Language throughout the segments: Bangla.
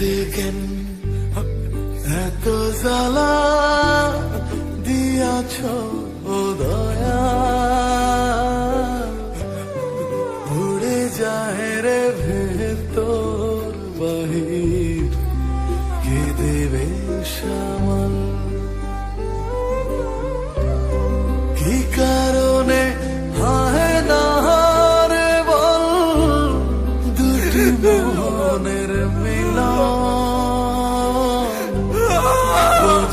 দেখেন এত জ্বালা দিয়াছ দয়া। উড়ে যায় রে ভেতর বাহির। কে দেবে সামাল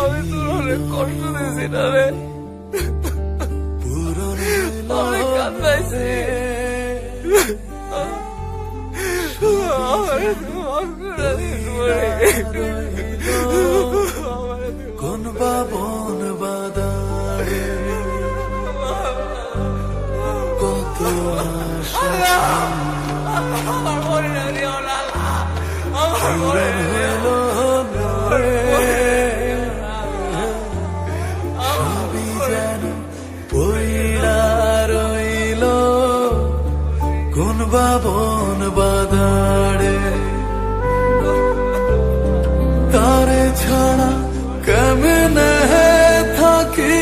আমি তোর অনেক কষ্ট দিয়েছি না রে। অনেক কান্দাইছি কোন বাবন কত আমার মনে। আমার মনে কোন বাবন বাদাড়ে তারে ছাড়া কেমন থাকি?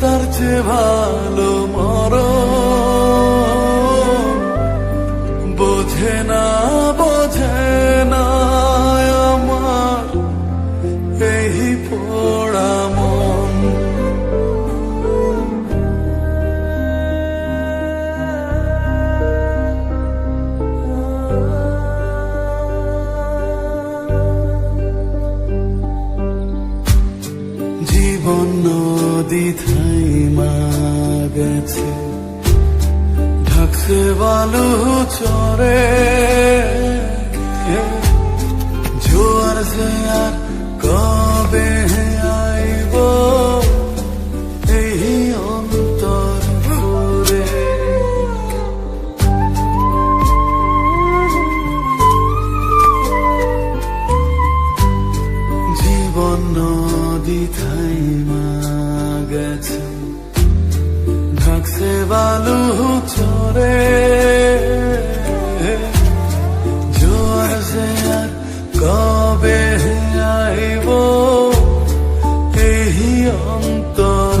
তার চেয়ে ভালো মর বোঝে না নদী থাইমা গেছে ঢাকছে বালু চরে। জোয়ার যে আর কবে গেছে। ঝাঁকছে বালু চরে জোয়ার সে আর কবে আইব? এই অন্তর